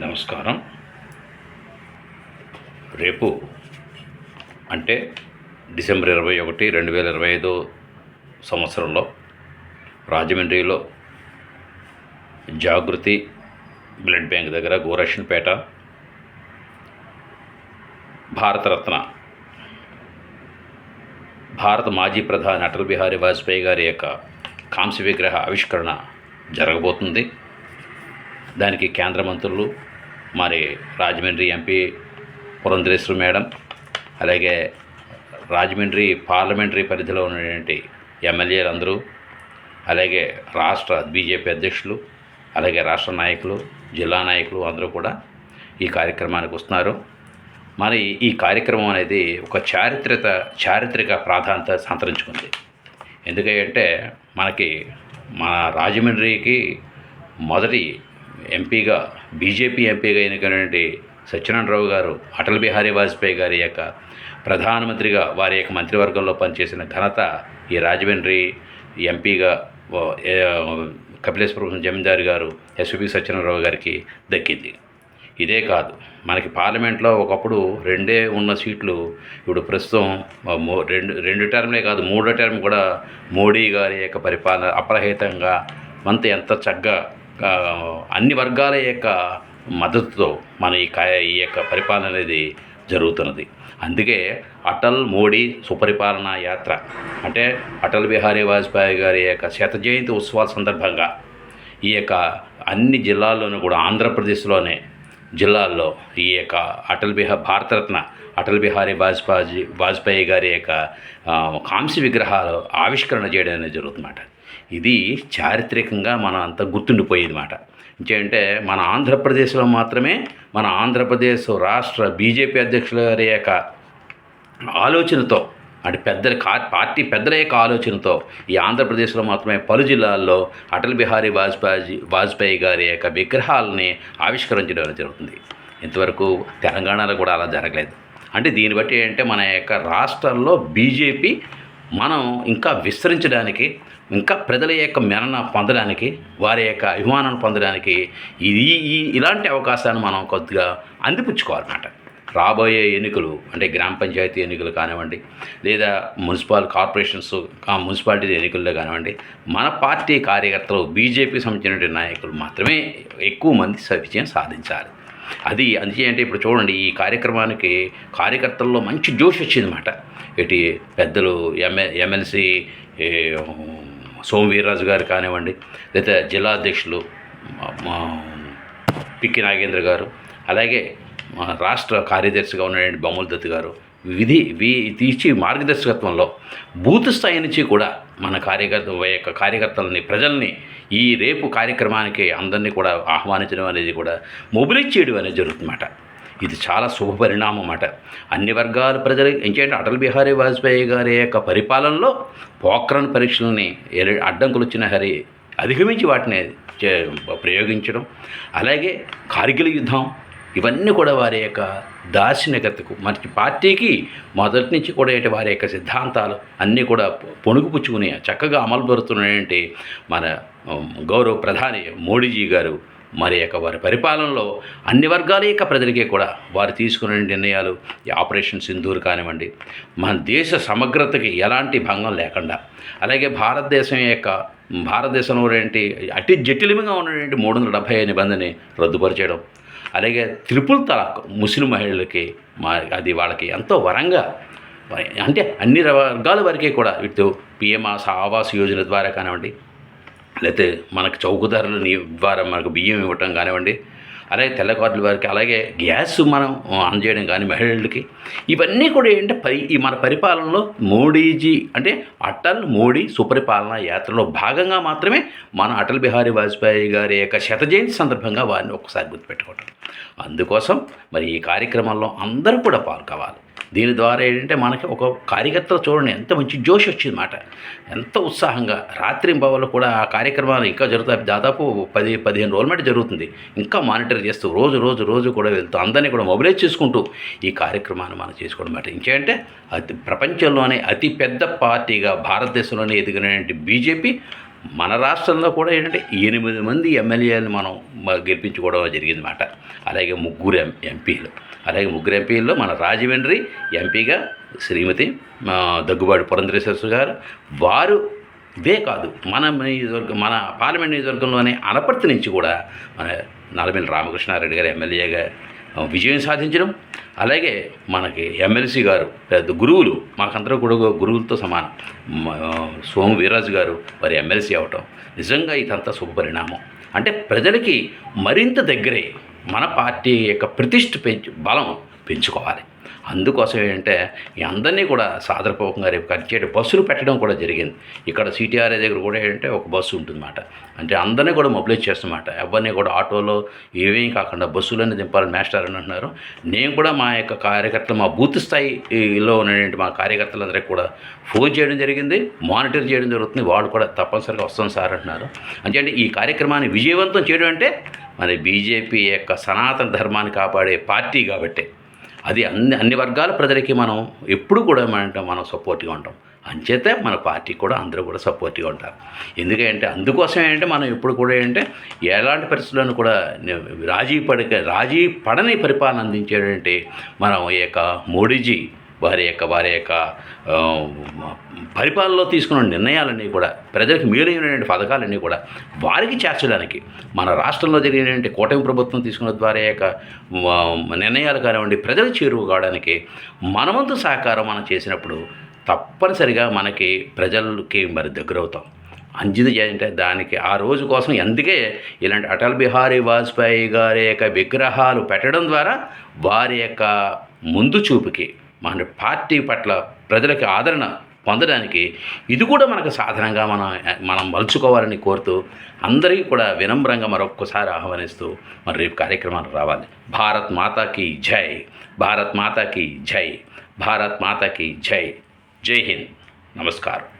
నమస్కారం. రేపు అంటే డిసెంబర్ ఇరవై ఒకటి రెండు వేల ఇరవై ఐదో సంవత్సరంలో రాజమండ్రిలో జాగృతి బ్లడ్ బ్యాంక్ దగ్గర గోరక్షన్పేట భారతరత్న భారత మాజీ ప్రధాని అటల్ బిహారీ వాజ్పేయి గారి యొక్క కాంస్య విగ్రహ ఆవిష్కరణ జరగబోతుంది. దానికి కేంద్ర మంత్రులు మరి రాజమండ్రి ఎంపీ పురంధరేశ్వరి మేడం అలాగే రాజమండ్రి పార్లమెంటరీ పరిధిలో ఉన్నటువంటి ఎమ్మెల్యేలు అందరూ అలాగే రాష్ట్ర బీజేపీ అధ్యక్షులు అలాగే రాష్ట్ర నాయకులు జిల్లా నాయకులు అందరూ కూడా ఈ కార్యక్రమానికి వస్తున్నారు. మరి ఈ కార్యక్రమం అనేది ఒక చారిత్రక చారిత్రక ప్రాధాన్యత సంతరించుకుంది. ఎందుకంటే మనకి మన రాజమండ్రికి మొదటి ఎంపీగా బీజేపీ ఎంపీగా ఎన్నికైనటువంటి సత్యనారాయణరావు గారు అటల్ బిహారీ వాజ్పేయి గారి యొక్క ప్రధానమంత్రిగా వారి యొక్క మంత్రివర్గంలో పనిచేసిన ఘనత ఈ రాజమండ్రి ఎంపీగా కపిలేశ్వర ఏ, జమీందారు గారు ఎస్వి సత్యనారాయణరావు గారికి దక్కింది. ఇదే కాదు మనకి పార్లమెంట్లో ఒకప్పుడు రెండే ఉన్న సీట్లు ఇప్పుడు ప్రస్తుతం రెండు రెండు టర్మ్లే కాదు మూడో టర్మ్ కూడా మోడీ గారి యొక్క పరిపాలన అప్రహితంగా మనతో ఎంత చక్కగా అన్ని వర్గాల యొక్క మద్దతుతో మన ఈ కాయ ఈ యొక్క పరిపాలన అనేది జరుగుతున్నది. అందుకే అటల్ మోడీ సుపరిపాలన యాత్ర అంటే అటల్ బిహారీ వాజ్పేయి గారి యొక్క శత జయంతి ఉత్సవాల సందర్భంగా ఈ యొక్క అన్ని జిల్లాల్లోనూ కూడా ఆంధ్రప్రదేశ్లోనే జిల్లాల్లో ఈ యొక్క అటల్ బిహా భారతరత్న అటల్ బిహారీ వాజ్పేయి వాజ్పేయి గారి యొక్క కాంస్య విగ్రహాలు ఆవిష్కరణ చేయడం అనేది జరుగుతుందన్నమాట. ఇది చారిత్రకంగా మన అంతా గుర్తుండిపోయేది మాట. ఇంకేంటే మన ఆంధ్రప్రదేశ్లో మాత్రమే మన ఆంధ్రప్రదేశ్ రాష్ట్ర బీజేపీ అధ్యక్షుల గారి యొక్క ఆలోచనతో అంటే పెద్దల కా- పార్టీ పెద్దల యొక్క ఆలోచనతో ఈ ఆంధ్రప్రదేశ్లో మాత్రమే పలు జిల్లాల్లో అటల్ బిహారీ వాజ్పేయి వాజ్పేయి గారి యొక్క విగ్రహాలని ఆవిష్కరించడం జరుగుతుంది. ఇంతవరకు తెలంగాణలో కూడా అలా జరగలేదు. అంటే దీన్ని బట్టి ఏంటంటే మన యొక్క రాష్ట్రాల్లో బీజేపీ మనం ఇంకా విస్తరించడానికి ఇంకా ప్రజల యొక్క మెరణ పొందడానికి వారి యొక్క అభిమానాన్ని పొందడానికి ఇది ఈ ఇలాంటి అవకాశాన్ని మనం కొద్దిగా అందిపుచ్చుకోవాలన్నమాట. రాబోయే ఎన్నికలు అంటే గ్రామ పంచాయతీ ఎన్నికలు కానివ్వండి లేదా మున్సిపల్ కార్పొరేషన్స్ మున్సిపాలిటీ ఎన్నికల్లో కానివ్వండి మన పార్టీ కార్యకర్తలు బీజేపీ సంబంధించిన నాయకులు మాత్రమే ఎక్కువ మంది స- విజయం సాధించాలి. అది అందుచేయంటే ఇప్పుడు చూడండి ఈ కార్యక్రమానికి కార్యకర్తల్లో మంచి జోష్ వచ్చిందన్నమాట. ఇటు పెద్దలు ఎంఎ ఎమ్మెల్సీ ఏ, సోము వీర్రాజు గారు కానివ్వండి లేదా జిల్లా అధ్యక్షులు పిక్కి నాగేంద్ర గారు అలాగే రాష్ట్ర కార్యదర్శిగా ఉన్నటువంటి బొమ్మల దత్తు గారు విధి వి తీర్చి మార్గదర్శకత్వంలో బూత్ స్థాయి నుంచి కూడా మన కార్యకర్త యొక్క కార్యకర్తలని ప్రజల్ని ఈ రేపు కార్యక్రమానికి అందరినీ కూడా ఆహ్వానించడం అనేది కూడా మొబిలైజ్ చేయడం అనేది జరుగుతుందన్నమాట. ఇది చాలా శుభ పరిణామం అన్నమాట అన్ని వర్గాల ప్రజలు ఏంటంటే అటల్ బిహారీ వాజ్పేయి గారి యొక్క పరిపాలనలో పోక్రాన్ పరీక్షలని అడ్డంకులు వచ్చిన హరి అధిగమించి వాటిని చే- ప్రయోగించడం అలాగే కార్గిల్ యుద్ధం ఇవన్నీ కూడా వారి యొక్క దార్శనికతకు మన పార్టీకి మొదటి నుంచి కూడా ఏంటి వారి యొక్క సిద్ధాంతాలు అన్నీ కూడా పొణుగుపుచ్చుకుని చక్కగా అమలు పరుతున్నటువంటి మన గౌరవ ప్రధాని మోడీజీ గారు మరి యొక్క వారి పరిపాలనలో అన్ని వర్గాల యొక్క ప్రజలకే కూడా వారు తీసుకునే నిర్ణయాలు ఈ ఆపరేషన్ సింధూర్ కానివ్వండి. మన దేశ సమగ్రతకి ఎలాంటి భంగం లేకుండా అలాగే భారతదేశం యొక్క భారతదేశంలో ఏంటి అతి జటిలముగా ఉన్నటువంటి మూడు వందల డెబ్భై నిబంధనని రద్దుపరిచేయడం అలాగే త్రిపుల్ తలాక్ ముస్లిం మహిళలకి మా అది వాళ్ళకి ఎంతో వరంగా అంటే అన్ని వర్గాల వరకే కూడా ఇటు పిఎం ఆవాస్ యోజన ద్వారా కానివ్వండి లేకపోతే మనకు చౌకదారులు ద్వారా మనకు బియ్యం ఇవ్వటం కానివ్వండి అలాగే తెల్ల కార్డుల వారికి అలాగే గ్యాస్ మనం అందజేయడం కానీ మహిళలకి ఇవన్నీ కూడా ఏంటంటే పరి ఈ మన పరిపాలనలో మోడీజీ అంటే అటల్ మోడీ సుపరిపాలన యాత్రలో భాగంగా మాత్రమే మన అటల్ బిహారీ వాజ్పేయి గారి యొక్క శత జయంతి సందర్భంగా వారిని ఒక్కసారి గుర్తుపెట్టుకోవటం. అందుకోసం మరి ఈ కార్యక్రమంలో అందరూ కూడా పాల్గొవాలి. దీని ద్వారా ఏంటంటే మనకి ఒక కార్యకర్తలు చూడండి ఎంత మంచి జోష్ వచ్చిందన్నమాట ఎంత ఉత్సాహంగా. రాత్రి కూడా ఆ కార్యక్రమాలు ఇంకా జరుగుతాయి. దాదాపు పది పదిహేను రోజుల మీద జరుగుతుంది. ఇంకా మానిటర్ చేస్తూ రోజు రోజు రోజు కూడా వెళ్తూ అందరినీ కూడా మొబిలైజ్ చేసుకుంటూ ఈ కార్యక్రమాన్ని మనం చేసుకోవడం మాట. ఇంకేంటే అతి ప్రపంచంలోనే అతి పెద్ద పార్టీగా భారతదేశంలోనే ఎదిగినటువంటి బీజేపీ మన రాష్ట్రంలో కూడా ఏంటంటే ఎనిమిది మంది ఎమ్మెల్యేలు మనం గెలిపించుకోవడం జరిగింది మాట అలాగే ముగ్గురు ఎం ఎంపీలు. అలాగే ముగ్గురు ఎంపీల్లో మన రాజమండ్రి ఎంపీగా శ్రీమతి దగ్గుబాటు దగ్గుబాటి పురంధరేశ్వర గారు. వారు ఇదే కాదు మన నియోజకవర్గం మన పార్లమెంట్ నియోజకవర్గంలోనే అనపర్తి నుంచి కూడా మన నలమిల్లి రామకృష్ణారెడ్డి గారు ఎమ్మెల్యేగా విజయం సాధించడం. అలాగే మనకి ఎమ్మెల్సీ గారు పెద్ద గురువులు మాకందరూ కూడా గురువులతో సమానం. సోము వీరాజు గారు వారి ఎమ్మెల్సీ అవటం నిజంగా ఇదంతా శుభపరిణామం అంటే ప్రజలకి మరింత దగ్గరే మన పార్టీ యొక్క ప్రతిష్ఠ పెంచు బలం పెంచుకోవాలి. అందుకోసం ఏంటంటే అందరినీ కూడా సాదరపూర్వకంగా రేపు కట్టేటి బస్సులు పెట్టడం కూడా జరిగింది. ఇక్కడ సిటీఆర్ఏ దగ్గర కూడా ఏంటంటే ఒక బస్సు ఉంటుందన్నమాట. అంటే అందరినీ కూడా మొబిలైజ్ చేస్తున్నమాట ఎవరిని కూడా ఆటోలో ఏమీ కాకుండా బస్సులన్నీ దింపాలని మేస్టర్ అని అంటున్నారు. నేను కూడా మా యొక్క కార్యకర్తలు మా బూత్ స్థాయిలో ఉన్నటువంటి మా కార్యకర్తలందరికీ కూడా ఫోన్ చేయడం జరిగింది మానిటర్ చేయడం జరుగుతుంది. వాళ్ళు కూడా తప్పనిసరిగా వస్తాం సార్ అంటున్నారు. అంటే ఈ కార్యక్రమాన్ని విజయవంతం చేయడం అంటే మరి బీజేపీ యొక్క సనాతన ధర్మాన్ని కాపాడే పార్టీ కాబట్టి. అది అన్ని అన్ని వర్గాల ప్రజలకి మనం ఎప్పుడు కూడా మన మనం సపోర్ట్గా ఉంటాం. అంచేతే మన పార్టీ కూడా అందరూ కూడా సపోర్ట్గా ఉంటారు. ఎందుకంటే అందుకోసం ఏంటంటే మనం ఎప్పుడు కూడా ఏంటంటే ఎలాంటి పరిస్థితులను కూడా రాజీ పడక రాజీ పడని పరిపాలన అందించేటంటే మనం ఈ యొక్క మోడీజీ వారి యొక్క వారి యొక్క పరిపాలనలో తీసుకున్న నిర్ణయాలన్నీ కూడా ప్రజలకు మేలైనటువంటి పథకాలన్నీ కూడా వారికి చేర్చడానికి మన రాష్ట్రంలో జరిగినటువంటి కూటమి ప్రభుత్వం తీసుకున్న ద్వారా యొక్క నిర్ణయాలు కానివ్వండి ప్రజలకు చేరువ కావడానికి మనవంతు సహకారం మనం చేసినప్పుడు తప్పనిసరిగా మనకి ప్రజలకి మరి దగ్గరవుతాం అంజిత అంటే దానికి ఆ రోజు కోసం అందుకే ఇలాంటి అటల్ బిహారీ వాజ్పేయి గారి యొక్క విగ్రహాలు పెట్టడం ద్వారా వారి యొక్క ముందు చూపుకి మన పార్టీ పట్ల ప్రజలకి ఆదరణ పొందడానికి ఇది కూడా మనకు సాధనంగా మనం మనం మలుచుకోవాలని కోరుతూ అందరికీ కూడా వినమ్రంగా మరొక్కసారి ఆహ్వానిస్తూ మరి రేపు కార్యక్రమాలు రావాలి. భారత్ మాతాకి జై. భారత్ మాతాకి జై. భారత్ మాతాకి జై. జై హింద్. నమస్కారం.